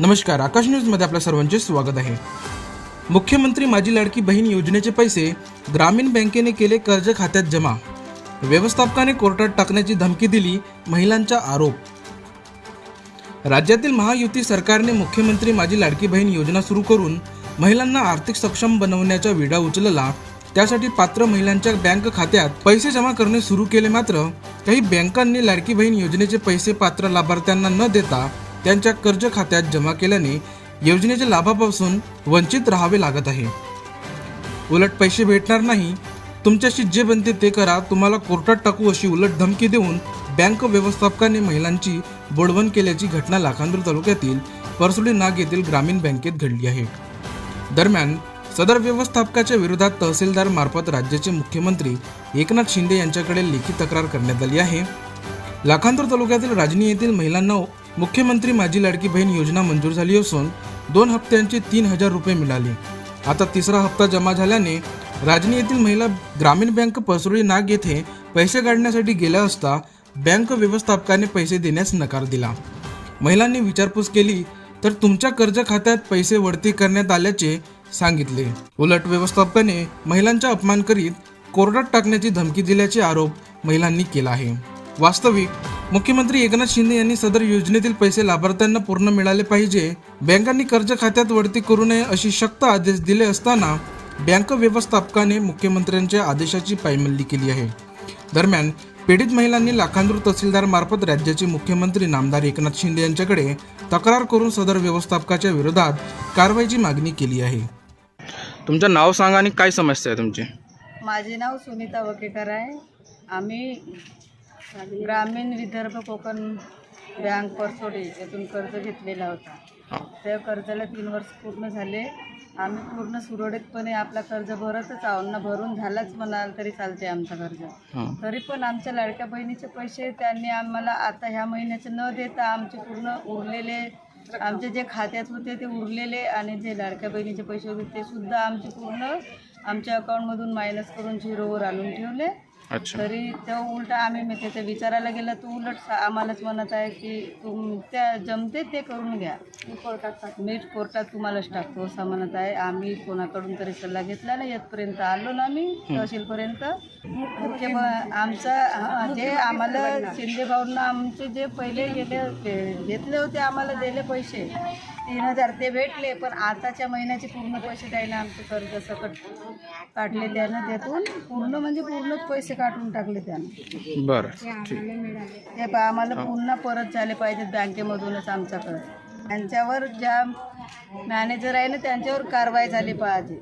नमस्कार आकाश न्यूजमध्ये आपल्या सर्वांचे स्वागत आहे. मुख्यमंत्री माझी लाडकी बहीण योजनेचे पैसे ग्रामीण बँकेने केले कर्ज खात्यात जमा. व्यवस्थापकाने कोर्टात टाकण्याची धमकी दिली महिलांचा आरोप. राज्यातील महायुती सरकारने मुख्यमंत्री माझी लाडकी बहीण योजना सुरू करून महिलांना आर्थिक सक्षम बनवण्याचा विडा उचलला. त्यासाठी पात्र महिलांच्या बँक खात्यात पैसे जमा करणे सुरू केले मात्र काही बँकांनी लाडकी बहीण योजनेचे पैसे पात्र लाभार्थ्यांना न देता त्यांच्या कर्ज खात्यात जमा केल्याने योजनेच्या लाभापासून वंचित राहावे लागत आहे. उलट पैसे भेटणार नाही. तुमच्याशी जे बनते ते करा. तुम्हाला कोर्टात टाकू अशी उलट धमकी देऊन बँक व्यवस्थापकाने महिलांची बोडवण केल्याची घटना लाखांदूर तालुक्यातील परसुडी नाग येथील ग्रामीण बँकेत घडली आहे. दरम्यान सदर व्यवस्थापकाच्या विरोधात तहसीलदार मार्फत राज्याचे मुख्यमंत्री एकनाथ शिंदे यांच्याकडे लेखी तक्रार करण्यात आली आहे. लाखांदूर तालुक्यातील राजनी येथील महिलांना मुख्यमंत्री माझी लाडकी बहीण योजना मंजूर झाली असून दोन हप्त्यांचे तीन हजार रुपये मिळाले. आता तिसरा हप्ता जमा झाल्याने राजनी येथील महिला ग्रामीण बँक परसुळी नाग येथे पैसे काढण्यासाठी गेल्या असता बँक व्यवस्थापकाने पैसे देण्यास नकार दिला. महिलांनी विचारपूस केली तर तुमच्या कर्ज खात्यात पैसे वळती करण्यात आल्याचे सांगितले. उलट व्यवस्थापकाने महिलांचा अपमान करीत कोर्टात टाकण्याची धमकी दिल्याचे आरोप महिलांनी केला आहे. वास्तविक मुख्यमंत्री एकनाथ शिंदे यांनी सदर योजनेतील पैसे लाभार्थ्यांना पूर्ण मिळाले पाहिजे. बँकांनी कर्ज खात्यात वळती करू नये अशी शक्त आदेश दिले असताना बँक व्यवस्थापकाने मुख्यमंत्र्यांच्या आदेशाची पायमल्ली केली आहे. दरम्यान पीडित महिलांनी लाखांदूर तहसीलदार मार्फत राज्याचे मुख्यमंत्री नामदार एकनाथ शिंदे यांच्याकडे तक्रार करून सदर व्यवस्थापकाच्या विरोधात कारवाईची मागणी केली आहे. तुमचं नाव सांगा आणि काय समस्या आहे तुमची? माझे नाव सुनीता वकेकर आहे. आम्ही ग्रामीण विदर्भ कोकण बँक परसोडे यातून कर्ज घेतलेला होता. त्या कर्जाला तीन वर्ष पूर्ण झाले. आम्ही पूर्ण सुरळीतपणे आपला कर्ज भरतच आहोत ना भरून झालाच म्हणाल तरी चालते आमचा कर्ज. तरी पण आमच्या लाडक्या बहिणीचे पैसे त्यांनी आम्हाला आता ह्या महिन्याचे न देता आमचे पूर्ण उरलेले आमचे जे खात्यात होते ते उरलेले आणि जे लाडक्या बहिणीचे पैसे होते ते सुद्धा आमचे पूर्ण आमच्या अकाउंटमधून मायनस करून झिरोवर आणून ठेवले. अच्छा. तरी तो उलट आम्ही मी त्याच्या विचारायला गेलं तर उलट आम्हालाच म्हणत आहे की तुम त्या जमते ते करून घ्या. कोर्टात मी कोर्टात तुम्हालाच टाकतो असं म्हणत आहे. आम्ही कोणाकडून तरी सल्ला घेतला नाही. येतपर्यंत आलो ना आम्ही तहसीलपर्यंत. आमचा हा, जे आम्हाला शिंदे भाऊंना आमचे जे पहिले गेले ते- घेतले होते आम्हाला दिले पैसे. तीन हजार ते भेटले पण आताच्या महिन्याचे पूर्ण पैसे द्यायला आमचे कर्ज सकट काढले त्यानं त्यातून पूर्ण म्हणजे पूर्णच पैसे काढून टाकले त्यानं. बरं ते पा- आम्हाला पुन्हा परत झाले पाहिजेत बँकेमधूनच आमचा कर्ज त्यांच्यावर ज्या मॅनेजर आहे ना त्यांच्यावर कारवाई झाली पाहिजे.